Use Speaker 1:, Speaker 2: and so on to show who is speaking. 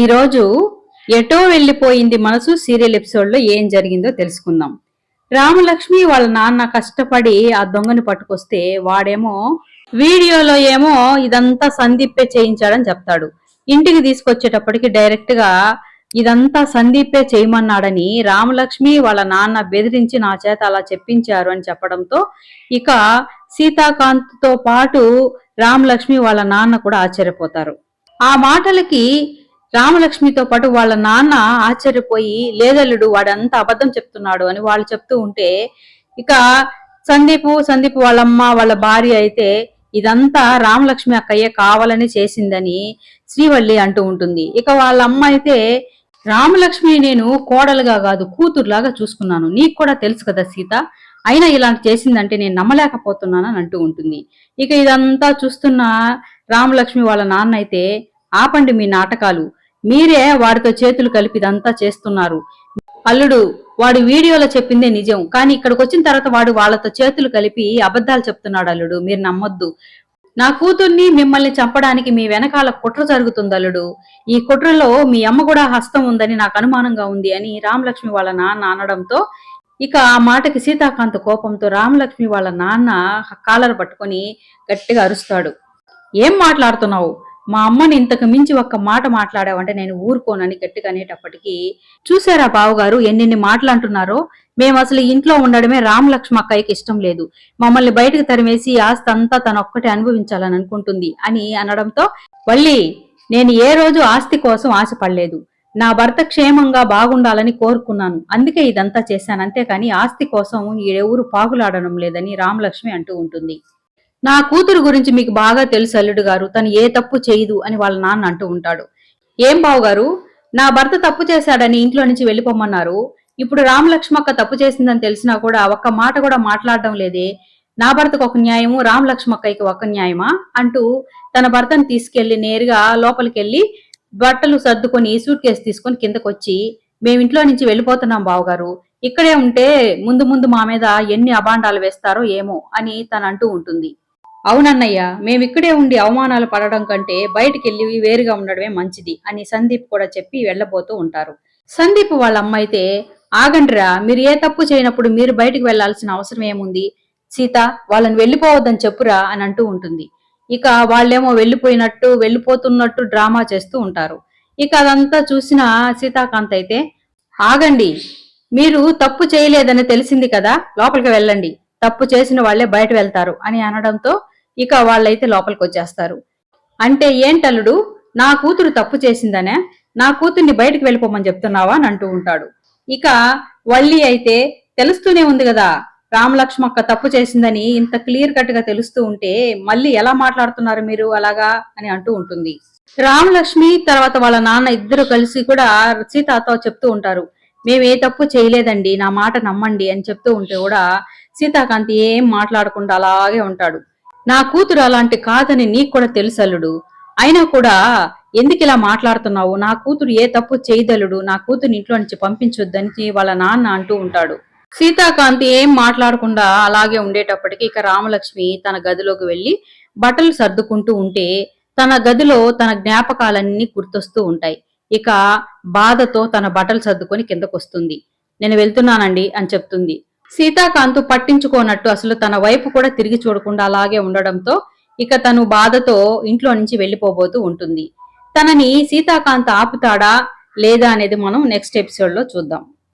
Speaker 1: ఈరోజు ఎటో వెళ్ళిపోయింది మనసు సీరియల్ ఎపిసోడ్లో ఏం జరిగిందో తెలుసుకుందాం. రామలక్ష్మి వాళ్ళ నాన్న కష్టపడి ఆ దొంగని పట్టుకొస్తే వాడేమో వీడియోలో ఏమో ఇదంతా సందీపే చేయించాడని చెప్తాడు. ఇంటికి తీసుకొచ్చేటప్పటికి డైరెక్ట్గా ఇదంతా సందీపే చేయమన్నాడని రామలక్ష్మి వాళ్ళ నాన్న బెదిరించి నా చేత అలా చెప్పించారు అని చెప్పడంతో ఇక సీతాకాంత్తో పాటు రామలక్ష్మి వాళ్ళ నాన్న కూడా ఆశ్చర్యపోతారు. ఆ మాటలకి రామలక్ష్మితో పాటు వాళ్ళ నాన్న ఆశ్చర్యపోయి లేదల్లుడు వాడంతా అబద్ధం చెప్తున్నాడు అని వాళ్ళు చెప్తూ ఉంటే ఇక సందీప్ సందీప్ వాళ్ళమ్మ వాళ్ళ భార్య అయితే ఇదంతా రామలక్ష్మి అక్కయ్య కావాలని చేసిందని శ్రీవల్లి అంటూ ఉంటుంది. ఇక వాళ్ళ అమ్మ అయితే రామలక్ష్మి నేను కోడలుగా కాదు కూతురులాగా చూసుకున్నాను. నీకు కూడా తెలుసు కదా సీత అయినా ఇలాంటి చేసిందంటే నేను నమ్మలేకపోతున్నాను అని అంటూ ఉంటుంది. ఇక ఇదంతా చూస్తున్న రామలక్ష్మి వాళ్ళ నాన్న అయితే ఆపండి మీ నాటకాలు. మీరే వాడితో చేతులు కలిపి ఇదంతా చేస్తున్నారు. అల్లుడు వాడు వీడియోలో చెప్పిందే నిజం కానీ ఇక్కడికి వచ్చిన తర్వాత వాడు వాళ్ళతో చేతులు కలిపి అబద్ధాలు చెప్తున్నాడు అల్లుడు. మీరు నమ్మొద్దు. నా కూతుర్ని మిమ్మల్ని చంపడానికి మీ వెనకాల కుట్ర జరుగుతుంది అల్లుడు. ఈ కుట్రలో మీ అమ్మ కూడా హస్తం ఉందని నాకు అనుమానంగా ఉంది అని రామలక్ష్మి వాళ్ళ నాన్న అనడంతో ఇక ఆ మాటకి సీతాకాంత కోపంతో రామలక్ష్మి వాళ్ళ నాన్న కాలర్ పట్టుకొని గట్టిగా అరుస్తాడు. ఏం మాట్లాడుతున్నావు? మా అమ్మని ఇంతకు మించి ఒక్క మాట మాట్లాడావంటే నేను ఊరుకోనని గట్టిగా అనేటప్పటికీ చూసారా బావగారు ఎన్నెన్ని మాటలు అంటున్నారో మేము అసలు ఇంట్లో ఉండడమే రామలక్ష్మి అక్కయ్యకి ఇష్టం లేదు. మమ్మల్ని బయటకు తరిమేసి ఆస్తి అంతా తన ఒక్కటే అనుభవించాలని అనుకుంటుంది అని అనడంతో వల్లి నేను ఏ రోజు ఆస్తి కోసం ఆశపడలేదు. నా భర్త క్షేమంగా బాగుండాలని కోరుకున్నాను. అందుకే ఇదంతా చేశాను. అంతేకాని ఆస్తి కోసం ఎవరు పాకులాడడం లేదని రామలక్ష్మి అంటూ ఉంటుంది. నా కూతురు గురించి మీకు బాగా తెలుసు అల్లుడు గారు. తను ఏ తప్పు చేయదు అని వాళ్ళ నాన్న అంటూ ఉంటాడు. ఏం బావు గారు నా భర్త తప్పు చేశాడని ఇంట్లో నుంచి వెళ్ళిపోమన్నారు. ఇప్పుడు రామలక్ష్మక్క తప్పు చేసిందని తెలిసినా కూడా ఒక్క మాట కూడా మాట్లాడడం లేదే. నా భర్తకు ఒక న్యాయము రామలక్ష్మక్కయ్యకి ఒక న్యాయమా? అంటూ తన భర్తను తీసుకెళ్ళి నేరుగా లోపలికి వెళ్ళి బట్టలు సర్దుకొని సూట్ కేసు తీసుకొని కిందకు వచ్చి మేము ఇంట్లో నుంచి వెళ్ళిపోతున్నాం బావగారు. ఇక్కడే ఉంటే ముందు ముందు మా మీద ఎన్ని అబాండాలు వేస్తారో ఏమో అని తను అంటూ ఉంటుంది. అవునన్నయ్య మేమిక్కడే ఉండి అవమానాలు పడడం కంటే బయటికెళ్ళి వేరుగా ఉండడమే మంచిది అని సందీప్ కూడా చెప్పి వెళ్ళబోతూ ఉంటారు. సందీప్ వాళ్ళ అమ్మ అయితే ఆగండ్రా మీరు ఏ తప్పు చేయనప్పుడు మీరు బయటికి వెళ్ళాల్సిన అవసరం ఏముంది? సీత వాళ్ళని వెళ్ళిపోవద్దని చెప్పురా అని అంటూ ఉంటుంది. ఇక వాళ్ళేమో వెళ్ళిపోయినట్టు వెళ్ళిపోతున్నట్టు డ్రామా చేస్తూ ఉంటారు. ఇక అదంతా చూసిన సీతాకాంత్ అయితే ఆగండి మీరు తప్పు చేయలేదని తెలిసింది కదా లోపలికి వెళ్ళండి. తప్పు చేసిన వాళ్ళే బయట వెళ్తారు అని అనడంతో ఇక వాళ్ళైతే లోపలికి వచ్చేస్తారు అంటే ఏంటల్లుడు నా కూతురు తప్పు చేసిందనే నా కూతుర్ని బయటికి వెళ్ళిపోమని చెప్తున్నావా అని అంటూ ఉంటాడు. ఇక వల్లి అయితే తెలుస్తూనే ఉంది కదా రామలక్ష్మక్క తప్పు చేసిందని ఇంత క్లియర్ కట్గా తెలుస్తూ ఉంటే మళ్ళీ ఎలా మాట్లాడుతున్నారు మీరు అలాగా అని అంటూ ఉంటుంది. రామలక్ష్మి తర్వాత వాళ్ళ నాన్న ఇద్దరు కలిసి కూడా సీతతో చెప్తూ ఉంటారు. మేము ఏ తప్పు చేయలేదండి నా మాట నమ్మండి అని చెప్తూ ఉంటే కూడా సీతాకాంతి ఏం మాట్లాడకుండా అలాగే ఉంటాడు. నా కూతురు అలాంటి కాదని నీకు కూడా తెలుసు అల్లుడు అయినా కూడా ఎందుకు ఇలా మాట్లాడుతున్నావు? నా కూతురు ఏ తప్పు చేయదలుడు నా కూతురు ఇంట్లో నుంచి పంపించొద్దని వాళ్ళ నాన్న అంటూ ఉంటాడు. సీతాకాంతి ఏం మాట్లాడకుండా అలాగే ఉండేటప్పటికి ఇక రామలక్ష్మి తన గదిలోకి వెళ్ళి బట్టలు సర్దుకుంటూ ఉంటే తన గదిలో తన జ్ఞాపకాలన్నీ గుర్తొస్తూ ఉంటాయి. ఇక బాధతో తన బట్టలు సర్దుకొని కిందకొస్తుంది. నేను వెళ్తున్నానండి అని చెప్తుంది. సీతాకాంతు పట్టించుకోనట్టు అసలు తన వైపు కూడా తిరిగి చూడకుండా అలాగే ఉండడంతో ఇక తను బాధతో ఇంట్లో నుంచి వెళ్ళిపోబోతూ ఉంటుంది. తనని సీతాకాంత్ ఆపుతాడా లేదా అనేది మనం నెక్స్ట్ ఎపిసోడ్లో చూద్దాం.